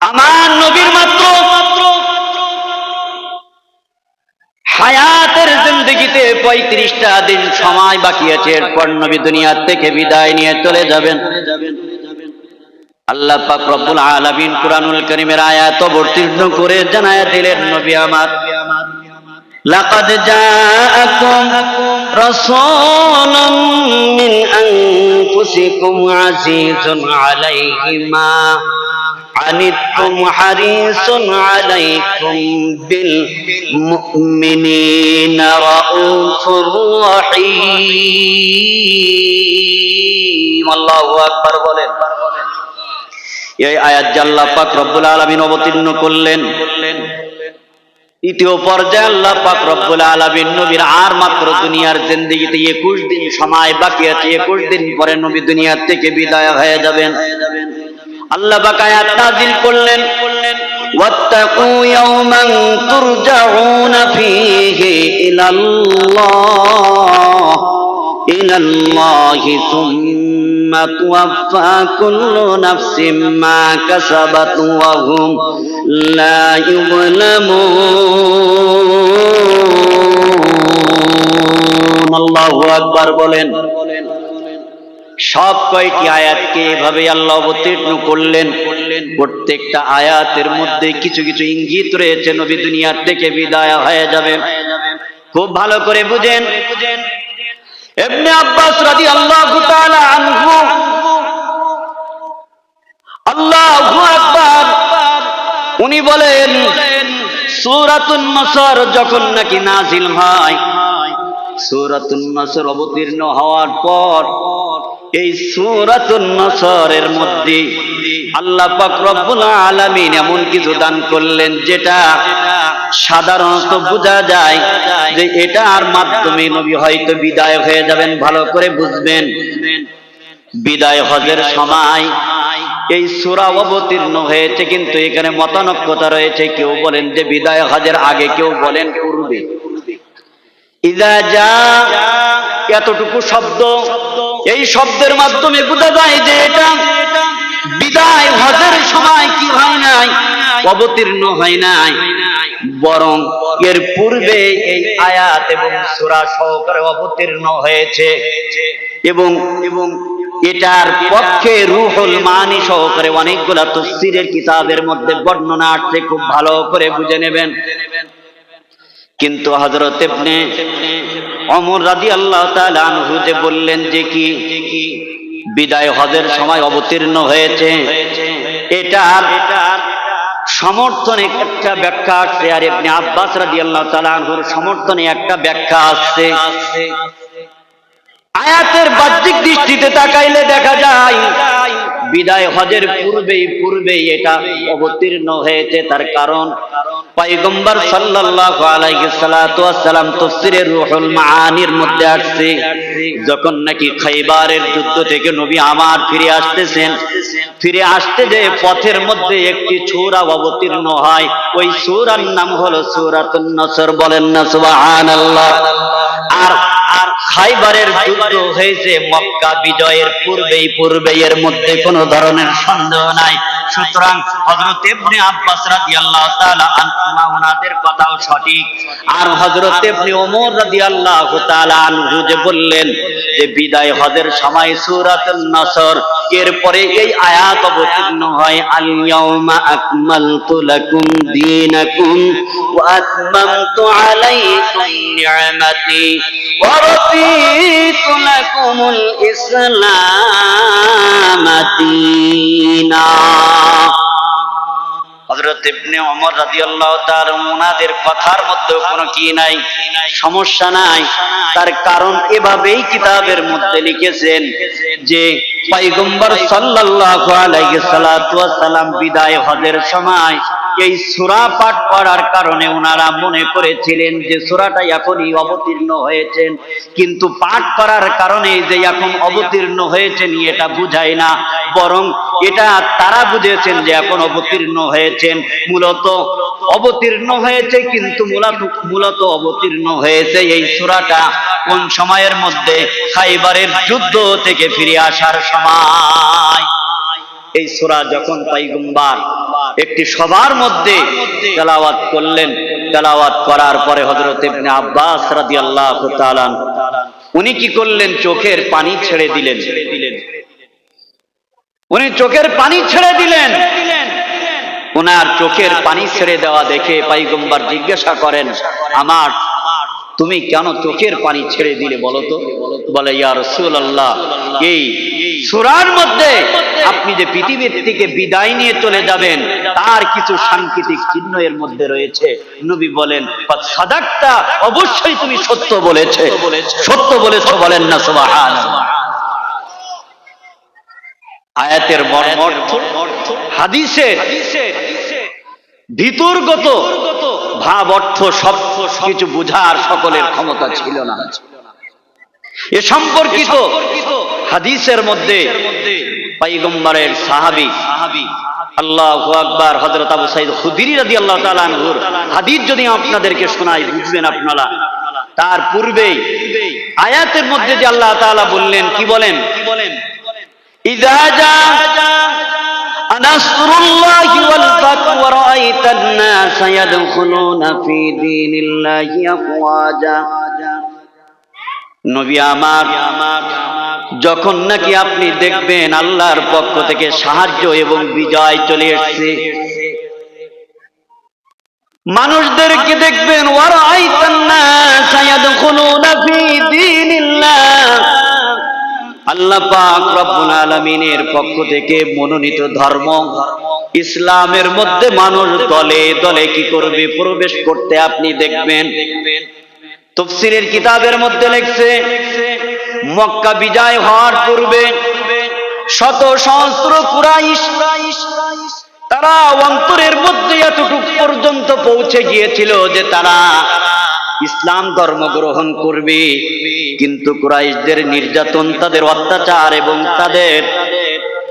আমার নবীর মাত্র হায়াতের জিন্দগিতে পঁয়ত্রিশটা দিন সময় বাকি আছে, এরপর নবী দুনিয়ার থেকে বিদায় নিয়ে চলে যাবেন। আল্লাহ পাক রব্বুল আলামিন কুরআনুল কারীমের আয়াত অবতীর্ণ করে জানায়া দিলেন, নবী আমার, লাকাদ জাআকুম রাসূলুম মিন আনফুসিকুম আজিজুন আলাইহি মা আনিতুম হারিসুন আলাইকুম বিল মুমিনিনা রাউফুর রহিম। আল্লাহু আকবার বলেন। এই আয়াত জাল্লা পাক রব্বুল আলামিন অবতীর্ণ করলেন। দ্বিতীয় পর্যায়ে আল্লাহ পাক রব্বুল আলামিন নবীর আর মাত্র দুনিয়ার জিন্দেগিতে 21 দিন সময় বাকি আছে। 21 দিন পরে নবী দুনিয়ার থেকে বিদায় হয়ে যাবেন। আল্লাহ পাক আয়াত নাযিল করলেন واتقوا يوما ترجعون فيه إلى الله إلى الله ثم توفى كل نفس ما كسبت وهم لا يظلمون الله أكبر বলেন সব কয়টি আয়াতকে এভাবে আল্লাহ অবতীর্ণ করলেন। প্রত্যেকটা আয়াতের মধ্যে কিছু কিছু ইঙ্গিত রয়েছে, নবী দুনিয়ার থেকে বিদায় হয়ে যাবে। খুব ভালো করে বুঝেন। এমনি আব্বাস রাদি আল্লাহ আল্লাহু উনি বলেন, সুরাতুন নসর যখন নাকি নাজিল হয়, সুরাতুন নসর অবতীর্ণ হওয়ার পর এই সূরাতুন নসরের মধ্যে আল্লাহ পাক আলামিন এমন কিছু দান করলেন যেটা সাধারণত বোঝা যায় যে এটা আর মাধ্যমে নবী হয়তো বিদায় হয়ে যাবেন, ভালো করে বুঝবেন। বিদায় হজের সময় এই সূরা অবতীর্ণ হয়েছে কিন্তু এখানে মতানক্যতা রয়েছে, কেউ বলেন যে বিদায় হজের আগে কেউ বলেন পূর্বে। ইদা যা এতটুকু শব্দ এই শব্দের মাধ্যমে বোঝা যায় যে এটা বিদায় হজের সময় কি হয় নাই, অবতীর্ণ হয় নাই, বরং এর পূর্বে এই আয়াত এবং সূরা সহকারে অবতীর্ণ হয়েছে এবং এবং এটার পক্ষে রুহুল মানি সহকারে অনেকগুলা তফসিরের কিতাবের মধ্যে বর্ণনা আসছে, খুব ভালো করে বুঝে নেবেন। কিন্তু হজরত অমর রাদি আল্লাহ আনহু যে বললেন যে কি? বিদায় হজের সময় অবতীর্ণ হয়েছে। এটার সমর্থনে একটা ব্যাখ্যা আসছে। আর ইবনে আব্বাস রাদি আল্লাহ আনহুর সমর্থনে একটা ব্যাখ্যা আসছে। আয়াতের বাহ্যিক দৃষ্টিতে তাকাইলে দেখা যায়, বিদায় হজের পূর্বেই পূর্বেই এটা অবতীর্ণ হয়েছে। তার কারণ পয়গম্বর সাল্লাল্লাহু আলাইহি সাল্লাতু ওয়াসসালাম তাফসীরে রূহুল মাআনির মধ্যে আসছে, যখন নাকি খাইবারের যুদ্ধ থেকে নবী আমার ফিরে আসতেছেন। ফিরে আসতে যে পথের মধ্যে একটি সূরা অবতীর্ণ হয়, ওই সূরার নাম হলো সূরাতুন নসর। বলেন না, সুবহানাল্লাহ। আর আর খাইবারের যুদ্ধ হয়েছে মক্কা বিজয়ের পূর্বেই পূর্বে এর মধ্যে কোনো ধরনের সন্দেহ নাই। সুতরাং হযরত ইবনে আব্বাস রাদিয়াল্লাহু তাআলা আনহু ওনাদের কথাও সঠিক। আর হযরত ইবনে ওমর রাদিয়াল্লাহু তাআলা আনহু যে বললেন যে বিদায় হজের সময় সূরাতুন নসর, এরপরে এই আয়াত অবতীর্ণ হয় আল ইয়াউমা আকমালতু লাকুম দীনাকুম ওয়া আতমামতু আলাইকুম নি'মাতি ওয়া রাদিতু লাকুমুল ইসলাম দীনা। কথার মধ্যে কোনো কি নাই, সমস্যা নাই। তার কারণ এভাবেই কিতাবের মধ্যে লিখেছেন যে পয়গম্বর সাল্লাল্লাহু বিদায় হজের সময় এই সূরা পাঠ করার কারণে ওনারা মনে করেছিলেন যে সূরাটা এখনই অবতীর্ণ হয়েছেন, কিন্তু পাঠ করার কারণে যে এখন অবতীর্ণ হয়েছেন এটা বুঝায় না, বরং এটা তারা বুঝেছেন যে এখন অবতীর্ণ হয়েছেন। মূলত অবতীর্ণ হয়েছে, কিন্তু মূলত মূলত অবতীর্ণ হয়েছে এই সূরাটা কোন সময়ের মধ্যে, খাইবারের যুদ্ধ থেকে ফিরে আসার সময়। এই সূরা যখন পয়গম্বর একটি সবার মধ্যে তেলাওয়াত করলেন, তেলাওয়াত করার পরে হযরত ইবনে আব্বাস রাদিয়াল্লাহু তাআলা উনি কি করলেন? চোখের পানি ছেড়ে দিলেন। উনি চোখের পানি ছেড়ে দিলেন। ওনার চোখের পানি ছেড়ে দেওয়া দেখে পাইগম্বার জিজ্ঞাসা করেন, আমার তুমি কেন চোখের পানি ছেড়ে দিলে বলো তো? বলে, ইয়া রাসূলুল্লাহ, এই সূরার মধ্যে আপনি যে পৃথিবীর থেকে বিদায় নিয়ে চলে যাবেন, তার কিছু সাংকেতিক চিহ্ন এর মধ্যে রয়েছে। নবী বলেন সাদাক্তা, অবশ্যই তুমি সত্য বলেছে। সত্য বলেছ বলেন না, সুবহানাল্লাহ। আয়াতের মর্ম হাদিসের ভিতরগত ভাব, অর্থ শব্দ কিছু বুঝার সকলের ক্ষমতা ছিল না। এ সম্পর্কিত হাদিসের মধ্যে পাইগম্বরের সাহাবি আল্লাহ হজরত আবু সাইদ হুদিরি আল্লাহ তালানহুর হাদিস যদি আপনাদেরকে শোনাই, বুঝবেন আপনারা। তার পূর্বেই আয়াতের মধ্যে যে আল্লাহ তাআলা বললেন, কি বলেন? কি বলেন ইজাজা نصر الله والفتح ورأيت الناس يدخلون في دين الله أفواجا নবী আমার যখন নাকি আপনি দেখবেন আল্লাহর পক্ষ থেকে সাহায্য এবং বিজয় চলে এসছে মানুষদেরকে দেখবেন ওয়ারা আইতান্না সায়াদখুলুনা ফি দীনিল্লাহ আল্লাহ পাক রব্বুল আলামিনের পক্ষ থেকে মনোনীত ধর্ম, ইসলামের মধ্যে মানুষ দলে দলে কি করবে, প্রবেশ করতে আপনি দেখবেন। তফসিরের কিতাবের মধ্যে লেখছে, মক্কা বিজয় হওয়ার পূর্বে শত সহস্র কুরাইশ তারা অন্তরের মধ্যে এতটুক পর্যন্ত পৌঁছে গিয়েছিল যে তারা ইসলাম ধর্ম গ্রহণ করবে। কিন্তু কুরাইশদের নির্যাতন, তাদের অত্যাচার এবং তাদের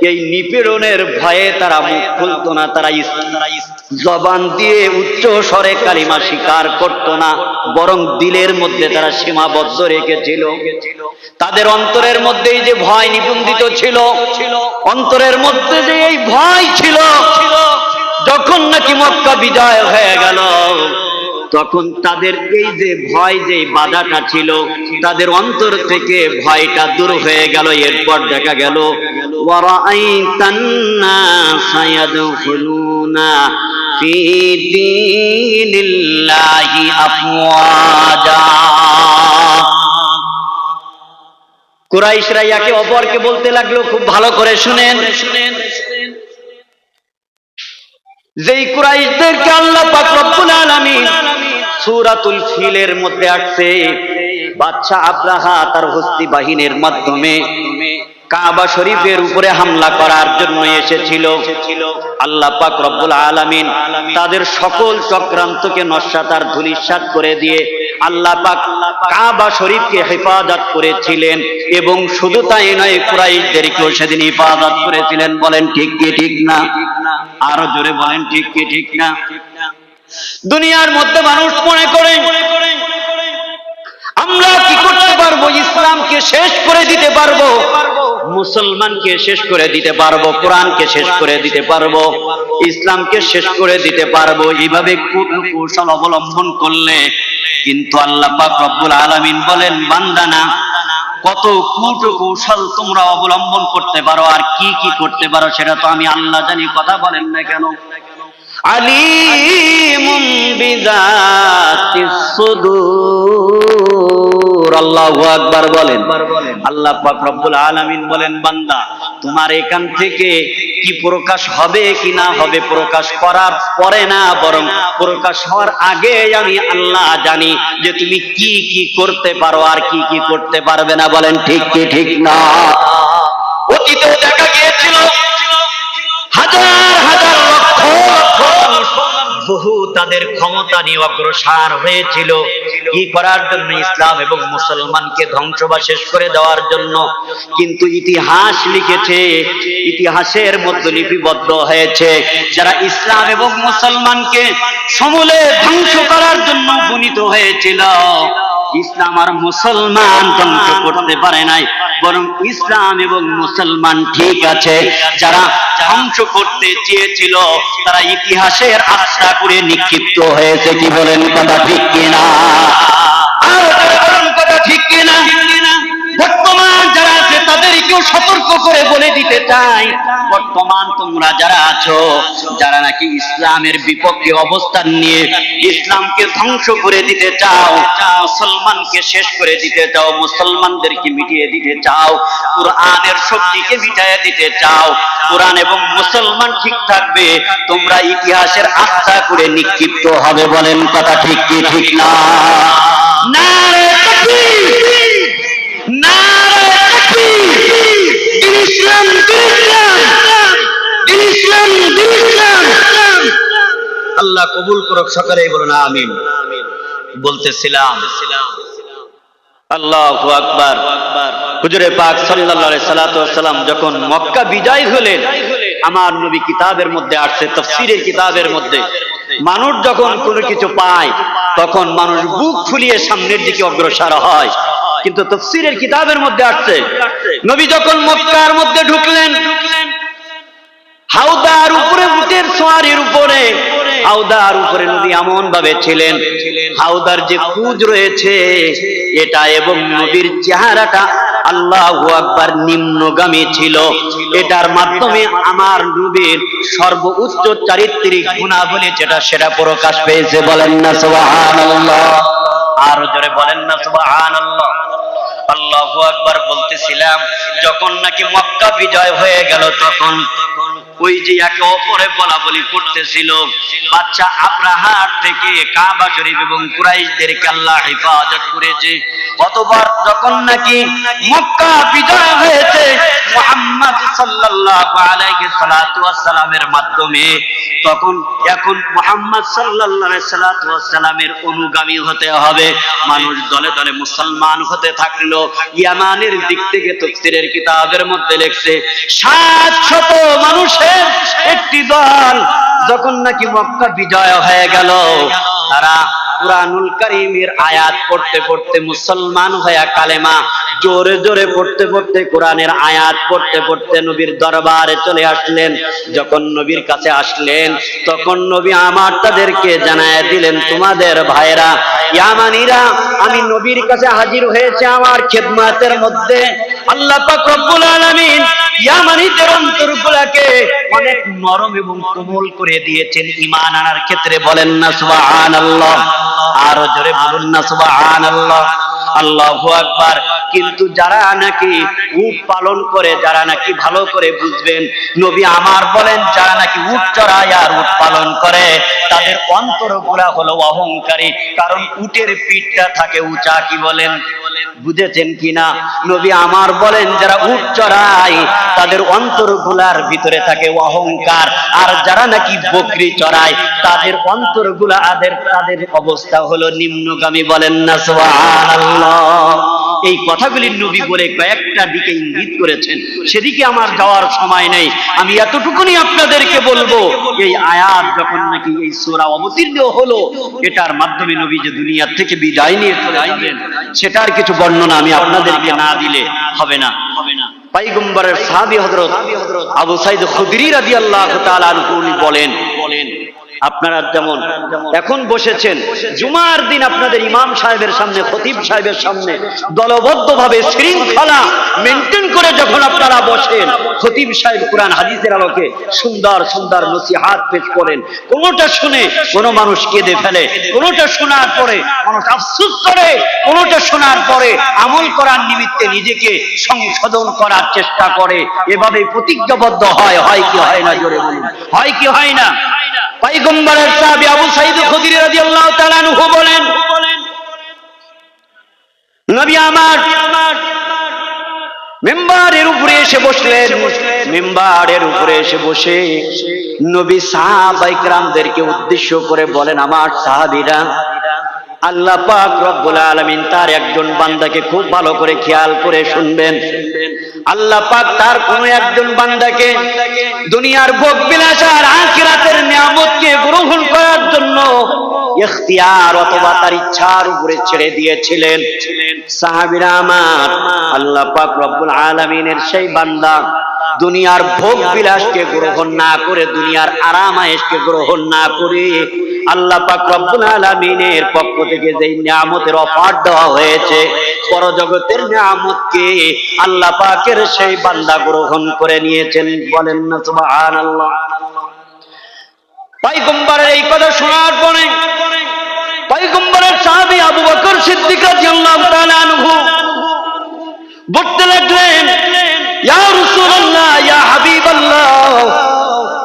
এই নিপীড়নের ভয়ে তারা মুখ খুলত না, তারা জবান দিয়ে উচ্চ স্বরে কালিমা স্বীকার করত না, বরং দিলের মধ্যে তারা সীমাবদ্ধ রেখেছিল। তাদের অন্তরের মধ্যে যে ভয় নিবন্ধিত ছিল, অন্তরের মধ্যে যে এই ভয় ছিল, যখন নাকি মক্কা বিজয় হয়ে গেল তখন তাদের এই যে ভয়, যে বাধাটা ছিল, তাদের অন্তর থেকে ভয়টা দূর হয়ে গেল। এরপর দেখা গেল কুরাইশরা একে অপরকে বলতে লাগল, খুব ভালো করে শুনেন শুনেন। যেই কুরাইশদেরকে আল্লাহ পাক রব্বুল আলামিন সূরাতুল ফিলের মধ্যে আসছে বাদশা আব্রাহা তার হস্তি বাহিনীর মাধ্যমে কাবা শরীফের উপরে হামলা করার জন্য এসেছিল। আল্লাহ পাক রব্বুল আলামিন তাদের সকল চক্রান্তকে নস্যাতার ধুলিস্যাত করে দিয়ে আল্লাহ পাক কাবা শরীফকে হেফাজত করেছিলেন এবং শুধু তাই নয়, কুরাইশদেরকেও সেদিন হেফাজত করেছিলেন। বলেন, ঠিক কি, ঠিক না? আরও জোরে বলেন ঠিক কি ঠিক না? দুনিয়ার মধ্যে মানুষ মনে করে আমরা কি করতে পারব? ইসলামকে শেষ করে দিতে পারব? মুসলমানকে শেষ করে দিতে পারব? কোরআনকে শেষ করে দিতে পারব? ইসলামকে শেষ করে দিতে পারব? এইভাবে কৌশল অবলম্বন করলে কিন্তু আল্লাহ পাক রব্বুল আলামিন বলেন বান্দানা কত কূট কৌশল তোমরা অবলম্বন করতে পারো, আর কি কি করতে পারো সেটা তো আমি আল্লাহ জানি, কথা বলেন না কেন? আলিমুম বিদাতিস সুদূর। আল্লাহু আকবার বলেন। আল্লাহ পাক রব্বুল আলামিন বলেন বান্দা তোমার এখান থেকে কি প্রকাশ হবে কি না হবে প্রকাশ করার পরে না বরং প্রকাশ হওয়ার আগে আমি আল্লাহ জানি যে তুমি কি কি করতে পারো আর কি কি করতে পারবে না বলেন ঠিক কি ঠিক না। অতীতেও দেখা গিয়েছিল হাজার হাজার বহু তাদের ক্ষমতা নিয়ে অগ্রসর হয়েছিল। কি করার জন্য ইসলাম এবং মুসলমানকে ধ্বংস বা শেষ করে দেওয়ার জন্য? কিন্তু ইতিহাস লিখেছে, ইতিহাসের মধ্যে লিপিবদ্ধ হয়েছে। যারা ইসলাম এবং মুসলমানকে সমূলে ধ্বংস করার জন্য উপনীত হয়েছিল। ইসলাম আর মুসলমান ধ্বংস করতে পারে নাই বরং ইসলাম এবং মুসলমান ঠিক আছে। যারা ধ্বংস করতে চেয়েছিল তারা ইতিহাসের আশা করে নিক্ষিপ্ত হয়েছে কি বলেন কথা ঠিক কিনা? আর কথা ঠিক কিনা? বর্তমান যারা সতর্ক করে বলে দিতে চাই। বর্তমান তোমরা যারা আছো, যারা নাকি ইসলামের বিপক্ষে অবস্থান নিয়ে ইসলামকে ধ্বংস করে দিতে চাও, মুসলমানকে শেষ করে দিতে চাও, মুসলমানদেরকে মিটিয়ে দিতে চাও, কোরআনের শক্তিকে মিটাইয়ে দিতে চাও, কোরআন এবং মুসলমান ঠিক থাকবে, তোমরা ইতিহাসের আস্থা করে নিক্ষিপ্ত হবে বলেন কথা ঠিক কি ঠিক না? নারে ইসলাম, ইসলাম! ইসলাম, আল্লাহ কবুল করুক বলুন আমিন। বলতেছিলাম। আকবার। হুজুরে পাক সাল্লাল্লাহু আলাইহি যখন মক্কা বিজয় হলেন আমার নবী কিতাবের মধ্যে আসছে তাফসীরের কিতাবের মধ্যে। মানুষ যখন কোনো কিছু পায় তখন মানুষ বুক ফুলিয়ে সামনের দিকে অগ্রসর হয়। কিন্তু তফসিরের কিতাবের মধ্যে আসছে। নবী যখন মক্কার মধ্যে ঢুকলেন হাউদার উপরে উটের সোয়ারির উপরে হাউদার উপরে নদী এমন ভাবে ছিলেন হাউদার যে কুজ রয়েছে, এটা এবং নদীর চেহারাটা আল্লাহ আকবার নিম্নগামী ছিল। এটার মাধ্যমে আমার নবীর সর্বোচ্চ চারিত্রিক গুণাবলী যেটা সেটা প্রকাশ পেয়েছে, বলেন না আরও জোরে বলেন না, সুবহানাল্লাহ। আল্লাহু আকবার বলতেছিলাম, যখন নাকি মক্কা বিজয় হয়ে গেল, তখন ওই যে একে অপরে বলা বলি করতেছিল, বাচ্চা আব্রাহার থেকে কাবা শরীফ এবং কুরাইশদেরকে আল্লাহ হেফাজত করেছে। কতবার যখন নাকি মক্কা বিজয় হয়েছে, মুহাম্মদ সাল্লাল্লাহু আলাইহি সাল্লাতু ওয়াসসালামের মাধ্যমে, তখন এখন মুহাম্মদ সাল্লাল্লাহু আলাইহি সাল্লাতু ওয়াসসালামের অনুগামী হতে হবে। মানুষ দলে দলে মুসলমান হতে থাকল। ইয়ামানের দিক থেকে তফসিরের কিতাবের মধ্যে লেখছে সাত শত মানুষের একটি দল যখন নাকি মক্কা বিজয় হয়ে গেল তারা কুরআনুল কারীমের আয়াত পড়তে পড়তে মুসলমান হয়ে কালেমা জোরে জোরে পড়তে পড়তে কোরআনের আয়াত পড়তে পড়তে নবীর দরবারে চলে আসলেন। যখন নবীর কাছে আসলেন, তখন নবী আমার তাদেরকে জানায় দিলেন, তোমাদের ভাইরা ইয়ামানিরা, আমি নবীর কাছে হাজির হয়েছে আমার খেদমাতের মধ্যে। আল্লাহ পাক রব্বুল আলামিন ইয়ামানিদের অন্তরগুলাকে অনেক নরম এবং কোমল করে দিয়েছেন। ঈমান আনার ক্ষেত্রে বলেন না, সুবহানাল্লাহ। আরও জোরে বলুন না সুবহানাল্লাহ। আল্লাহু আকবার। কিন্তু যারা নাকি উট পালন করে, যারা নাকি ভালো করে বুঝবেন, নবী আমার বলেন, যারা নাকি উট চড়ায় আর উট পালন করে, তাদের অন্তরগুলা হলো অহংকারী। কারণ উটের পিঠটা থাকে উঁচা, কি বলেন? বুঝেছেন কিনা? নবী আমার বলেন, যারা উট চড়ায়, তাদের অন্তরগুলার ভিতরে থাকে অহংকার। আর যারা নাকি বকরি চড়ায়, তাদের অন্তরগুলা আদের তাদের অবস্থা হলো নিম্নগামী বলেন না সুবহানাল্লাহ এই কথাগুলি নবী বলে কয়েকটা দিকে ইঙ্গিত করেছেন। সেদিকে আমার যাওয়ার সময় নেই। আমি এতটুকুনি আপনাদেরকে বলব, এই আয়াত যখন নাকি এই সূরা অবতীর্ণ হলো, এটার মাধ্যমে নবী যে দুনিয়ার থেকে বিদায় নিয়ে চলে যাবেন, সেটার কিছু বর্ণনা আমি আপনাদেরকে না দিলে হবে না। হবে না পাইগম্বরের সাহাবী হযরত আবু সাইদ খুদরি রাদিয়াল্লাহু তাআলা আনহু বলেন আপনারা যেমন এখন বসেছেন, জুমার দিন আপনাদের ইমাম সাহেবের সামনে, খতিব সাহেবের সামনে দলবদ্ধ ভাবে শৃঙ্খলা মেনটেন করে যখন আপনারা বসেন, খতিব সাহেব কোরআন, হাদিসের আলোকে সুন্দর সুন্দর নসিহাত পেশ করেন। কোনোটা শুনে কোনো মানুষ কেঁদে ফেলে, কোনোটা শোনার পরে মানুষ আফসুস করে, কোনোটা শোনার পরে আমল করার নিমিত্তে নিজেকে সংশোধন করার চেষ্টা করে। এভাবে প্রতিজ্ঞাবদ্ধ হয় হয় কি হয় না জোরে বলুন? হয় কি হয় না? পাইগম্বরের সাহাবি আবু সাইদ খুদির বলেন, নবী আমার, মেম্বারের উপরে এসে বসলেন, মেম্বারের উপরে এসে বসে নবী সাহাবাইকরামদেরকে উদ্দেশ্য করে বলেন, আমার সাহাবিরা আল্লাহ পাক রব্বুল আলামিন তার একজন বান্দাকে খুব ভালো করে খেয়াল করে শুনবেন। আল্লাহ পাক তার কোন একজন বান্দাকে দুনিয়ার ভোগ বিলাস আর আখিরাতের নিয়ামতকে গ্রহণ করার জন্য এখতিয়ার অথবা তার ইচ্ছার উপরে ছেড়ে দিয়েছিলেন। সাহাবিরা আমার, আল্লাহ পাক রব্বুল আলামিনের সেই বান্দা দুনিয়ার ভোগ বিলাসকে গ্রহণ না করে, দুনিয়ার আরাম আয়েশকে গ্রহণ না করে আল্লাহ পাক রব্বুল আলামিনের পক্ষ থেকে যেই নিয়ামতের অফার দেওয়া হয়েছে, পরজগতের নিয়ামতকে আল্লাহ পাকের সেই বান্দা গ্রহণ করে নিয়েছেন। বলেন না, সুবহানাল্লাহ। পয়গম্বরের এই কথা শোনার পরে পয়গম্বরের সাহাবী আবু বকর সিদ্দিক রাদিয়াল্লাহু তাআলা আনহু বলতে লাগলেন, ইয়া রাসূলুল্লাহ, ইয়া হাবিবাল্লাহ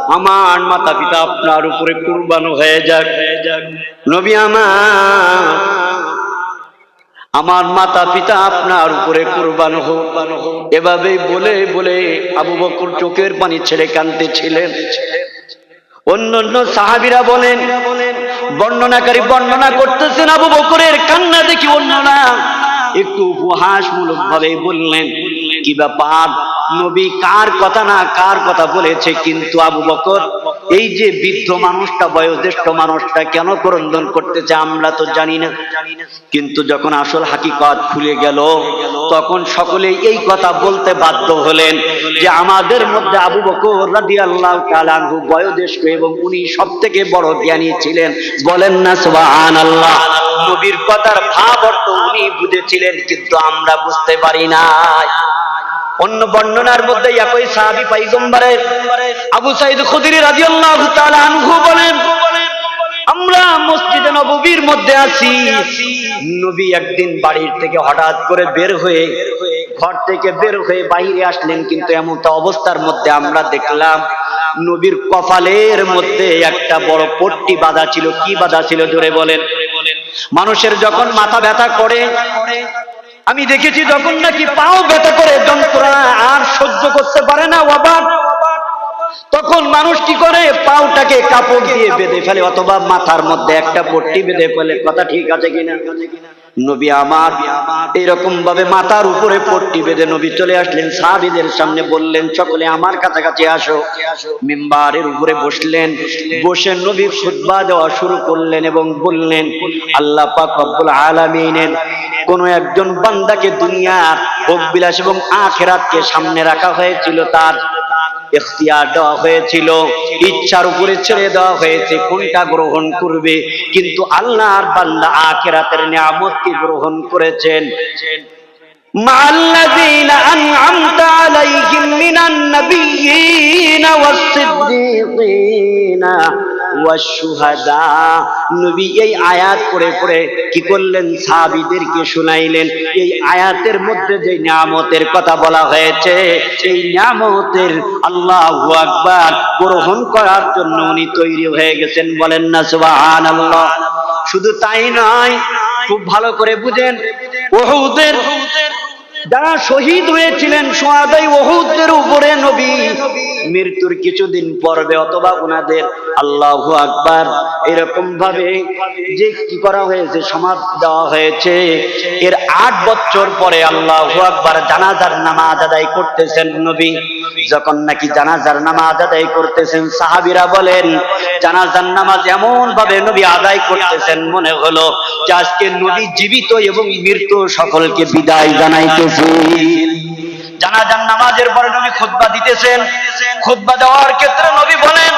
আমার মাতা পিতা আপনার উপরে কুরবান হয়ে যাক। নবী আমার আমার মাতা পিতা আপনার উপরে কুরবান হোক। এভাবে বলে বলে আবু বকর চোখের পানি ছেড়ে কাঁদতেছিলেন। অন্য অন্য সাহাবিরা বলেন, বর্ণনাকারী বর্ণনা করতেছেন আবু বকরের কান্না দেখি অন্যরা একটু উপহাসমূলক ভাবে বললেন, কি ব্যাপার? নবী কার কথা না কার কথা বলেছে কিন্তু আবু বকর এই যে বৃদ্ধ মানুষটা বয়োজ্যেষ্ঠ মানুষটা কেন করন্দন করতেছে আমরা তো জানি না। কিন্তু যখন আসল হাকিকত খুলে গেল তখন সকলে এই কথা বলতে বাধ্য হলেন যে আমাদের মধ্যে আবু বকর রাদিয়াল্লাহু তাআলা আনহু বয়োজ্যেষ্ঠ এবং উনি সব থেকে বড় জ্ঞানী ছিলেন। বলেন না সুবহানাল্লাহ। নবীর কথার ভাব অর্থ উনি বুঝেছিলেন কিন্তু আমরা বুঝতে পারি নাই। অন্য বর্ণনার মধ্যে একই সাহাবী পয়গম্বরের আবু সাইদ খুদরি রাদিয়াল্লাহু তাআলা আনহু বলেন, আমরা মসজিদে নববীর মধ্যে আছি। নবী একদিন বাড়ির থেকে হঠাৎ করে বের হয়ে ঘর থেকে বের হয়ে বাইরে আসলেন, কিন্তু এমন তো অবস্থার মধ্যে আমরা দেখলাম নবীর কপালের মধ্যে একটা বড় পট্টি বাঁধা ছিল। কি বাঁধা ছিল? জোরে বলেন। মানুষের যখন মাথা ব্যথা করে আমি দেখেছি যখন নাকি পাও ব্যথা করে যন্ত্রণা আর সহ্য করতে পারে না, অবাক। তখন মানুষ কি করে? পাউটাকে কাপড় দিয়ে বেঁধে ফেলে অথবা মাথার মধ্যে একটা পট্টি বেঁধে ফেলে। কথা ঠিক আছে কিনা? নবী আমার এরকম ভাবে মাথার উপরে পট্টি বেঁধে নবী চলে আসলেন, সাহাবীদের সামনে বললেন, সকলে আমার কাছাকাছি আসো। মিম্বারের উপরে বসলেন, বসে নবী খুতবা দেওয়া শুরু করলেন এবং বললেন, আল্লাহ পাক রব্বুল আলামিনের কোন একজন বান্দাকে দুনিয়ার ভোগ বিলাস এবং আখেরাতকে সামনে রাখা হয়েছিল তার এখতিয়ার দেওয়া হয়েছিল ইচ্ছার উপরে ছেড়ে দেওয়া হয়েছে কোনটা গ্রহণ করবে কিন্তু আল্লাহর বান্দা আখেরাতের নিয়ামতকে গ্রহণ করেছেন مع الذين أنعمت عليهم من النبيين والصديقين নবী এই আয়াত পড়ে পড়ে কি করলেন? শুনাইলেন। এই আয়াতের মধ্যে যে নিয়ামতের কথা বলা হয়েছে এই নিয়ামতের আল্লাহু আকবার গ্রহণ করার জন্য উনি তৈরি হয়ে গেছেন বলেন না, সুবহানাল্লাহ। শুধু তাই নয়, খুব ভালো করে বুঝেন যারা শহীদ হয়েছিলেন সোয়াদাই ওহুদের উপরে নবী, মৃত্যুর কিছুদিন পর্বে অথবা ওনাদের আল্লাহু আকবার এরকম ভাবে যে কি করা হয়েছে সমাজ দেওয়া হয়েছে, এর আট বছর পরে আল্লাহু আকবার জানাজার নামাজ আদায় করতেছেন নবী। যখন নাকি জানাজার নামাজ আদায় করতেছেন, সাহাবিরা বলেন, জানাজার নামাজ এমন ভাবে নবী আদায় করতেছেন মনে হলো যে আজকে নবী জীবিত এবং মৃত্যু সকলকে বিদায় জানাইতেছে। জানাজার নামাজের পরে নবী দিতেছেন। দেওয়ার ক্ষেত্রে নবী বলেন,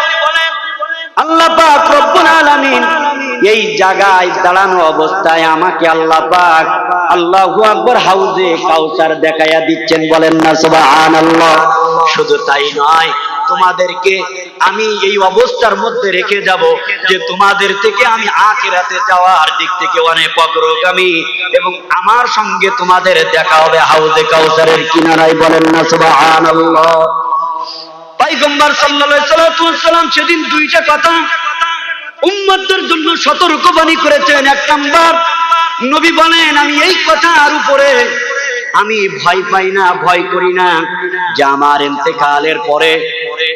আল্লাহ পাক রব্বুল আলামিন এই জায়গায় দাঁড়ানো অবস্থায় আমাকে আল্লাহ পাক আল্লাহু আকবার হাউজে কাউসার দেখাইয়া দিচ্ছেন বলেন না, সুবহানাল্লাহ। শুধু তাই নয় তোমাদেরকে আমি এই অবস্থার মধ্যে রেখে যাব যে তোমাদের থেকে আমি আখিরাতে যাওয়ার দিক থেকে অনেক অগ্রগামী এবং আমার সঙ্গে তোমাদের দেখা হবে হাউজে কাউসারের কিনারায় বলেন না, সুবহানাল্লাহ। পাইগম্বর সাল্লাম সেদিন দুইটা কথা উম্মতদের জন্য সতর্কবাণী করেছেন। এক নাম্বার, নবী বলেন, আমি এই কথার উপরে আমি ভয় পাই না, ভয় করি না। যে আমার ইন্তেকালের পরে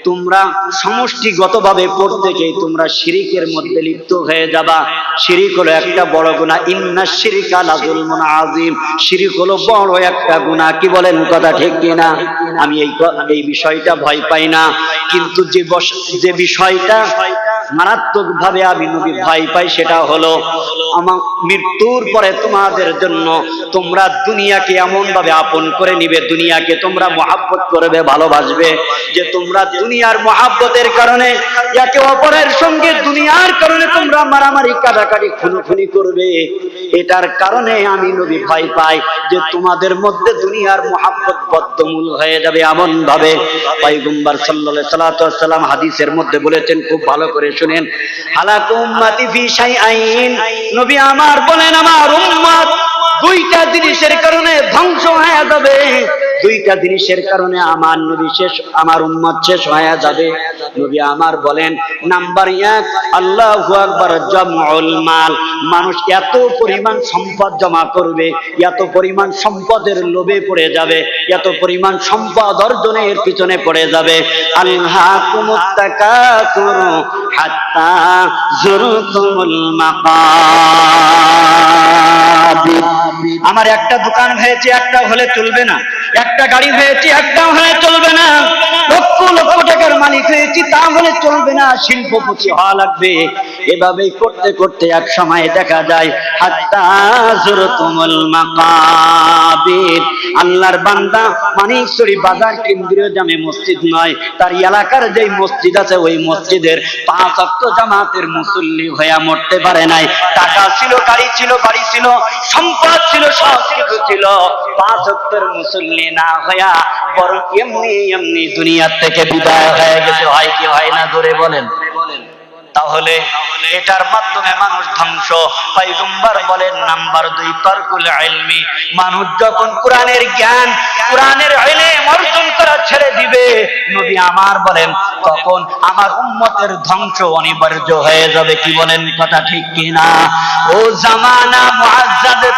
তোমরা সমষ্টিগতভাবে প্রত্যেকেই তোমরা শিরিকের মধ্যে লিপ্ত হয়ে যাবা। শিরিক হলো একটা বড় গুণা ইন্না শিরিকা লাজুলমুন আজিম শিরিক হলো বড় একটা গুণা কি বলেন কথা ঠিক কিনা? আমি এই এই বিষয়টা ভয় পাই না। কিন্তু যে যে বিষয়টা মারাত্মক ভাবে আমি নবী ভয় পাই, সেটা হলো আমার মৃত্যুর পরে তোমাদের জন্য তোমরা দুনিয়াকে এমন ভাবে আপন করে নিবে, দুনিয়াকে তোমরা মহাব্বত করবে, ভালোবাসবে, যে তোমরা দুনিয়ার মহাব্বতের কারণে একে অপরের সঙ্গে দুনিয়ার কারণে তোমরা মারামারি কাটাকাটি খুনোখুনি করবে। এটার কারণে আমি নবী ভয় পাই যে তোমাদের মধ্যে দুনিয়ার মহাব্বত বদ্ধমূল হয়ে যাবে এমন ভাবে পয়গম্বর সাল্লাল্লাহু সাল্লাতু সাল্লাম হাদিসের মধ্যে বলেছেন, খুব ভালো করে শুনেন নবী আমার বলেন আমার উম্মত দুইটা জিনিসের কারণে ধ্বংস হয়ে যাবে। দুইটা জিনিসের কারণে আমার নবী শেষ, আমার উম্মত শেষ হয়ে যাবে। নবী আমার বলেন, নাম্বার এক, আল্লাহু আকবার, জামউল মাল। মানুষ এত পরিমাণ সম্পদ জমা করবে, এত পরিমাণ সম্পদের লোভে পড়ে যাবে, এত পরিমাণ সম্পদ অর্জনের পিছনে পড়ে যাবে। আমার একটা দোকান হয়েছে, একটা হলে চলবে না। একটা গাড়ি হয়েছে একটা হলে চলবে না। লক্ষ লক্ষ টাকার মালিক হয়েছি, তা হলে চলবে না, শিল্পপতি হওয়া লাগবে। এভাবেই করতে করতে এক সময় দেখা যায়, হাত্তা মাকাবির। আল্লাহর বান্দা বাজার কেন্দ্রীয় জামে মসজিদ নয়, তার এলাকার যেই মসজিদ আছে, ওই মসজিদের পাঁচ অক্ট জামাতের মুসল্লি হইয়া মরতে পারে নাই। টাকা ছিল, গাড়ি ছিল, বাড়ি ছিল, সম্পদ ছিল ছিল। পাঁচ অক্টের মুসল্লি না হইয়া বরং এমনি এমনি দুনিয়ার থেকে বিদায় হয়ে গেছে। হয় কি, হয় না ধরে বলেন। তাহলে এটার মাধ্যমে মানুষ ধ্বংস। বলেন, নাম্বার দুই, তর্কুল মানুষ যখন কোরআনের জ্ঞান, কোরআনের ইলম অর্জন করা ছেড়ে দিবে, নবী আমার বলেন, তখন আমার উম্মতের ধ্বংস অনিবার্য হয়ে যাবে। কি বলেন কথা ঠিক কিনা? ও জামানা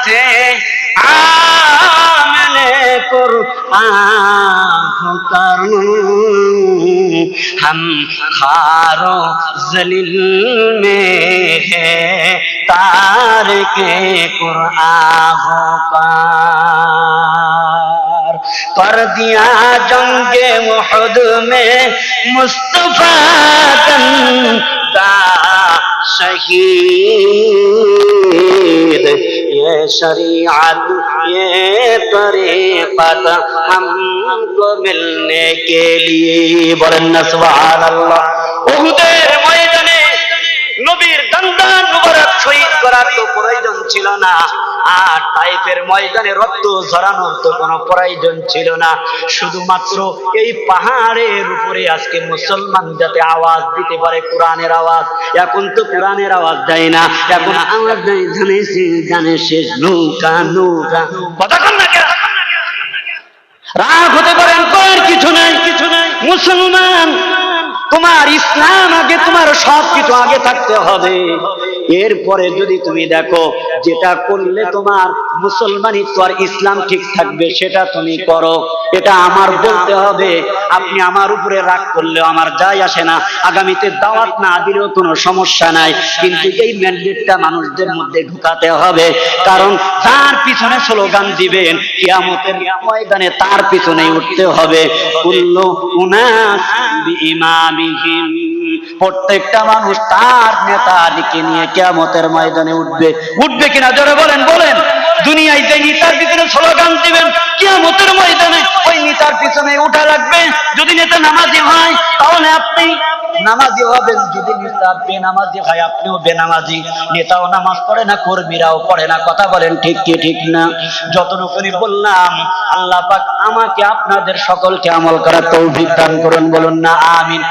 থে قرآن قرآن اترن ہم خارو زلیل میں ہے تار کے قرآن کا کر دیا جنگ محد میں مصطفیٰ گندا شہید یہ شریعت یہ طریقت ہم کو ملنے کے لیے بولنا سبحان اللہ اہدے নবীর মুবারক শহীদ করার তো প্রয়োজন ছিল না। আর টাইপের ময়দানে রক্ত ঝরানোর তো কোনো প্রয়োজন ছিল না। শুধুমাত্র এই পাহাড়ের উপরে আজকে মুসলমান যাতে আওয়াজ দিতে পারে কোরআনের আওয়াজ। এখন তো কোরআনের আওয়াজ দেয় না। এখন আওয়াজ দেয় গানে শেষ নৌকা নৌকা। কথা না রাগ হতে পারেন কিছু নাই কিছু নাই। মুসলমান তোমার ইসলাম আগে তোমার সব কিছু আগে থাকতে হবে। এরপরে যদি তুমি দেখো যেটা করলে তোমার মুসলমানি তো আর ইসলাম ঠিক থাকবে, সেটা তুমি করো। এটা আমার বলতে হবে, আপনি আমার উপরে রাগ করলেও আমার যায় আসে না। আগামীতে দাওয়াত না দিলেও কোনো সমস্যা নাই। কিন্তু এই ম্যান্ডেটটা মানুষদের মধ্যে ঢুকাতে হবে। কারণ তার পিছনে স্লোগান দিবেন, কিয়ামতের ময়দানে তার পিছনে উঠতে হবে। কুল্লু উনাস বিইমামিহিম। প্রত্যেকটা মানুষ তার নেতা নেতাকে নিয়ে কেমতের ময়দানে উঠবে। উঠবে কিনা? জোরে বলেন বলেন। দুনিয়ায় যে নেতার পিছনে স্লোগান দিবেন কেমতের ময়দানে ওই নেতার পিছনে উঠা লাগবে। যদি নেতা নামাজি হয়, তাহলে আপনি নামাজি হবেন। যদি নেতা বেনামাজি হয়, আপনিও বেনামাজি। নেতাও নামাজ পড়ে না, কর্মীরাও পড়ে না। কথা বলেন ঠিক কি, ঠিক না? যতটুকুনি বললাম, আল্লাহ পাক আমাকে আপনাদের সকলকে আমল করার তৌফিক দান করুন। বলুন না, আমিন।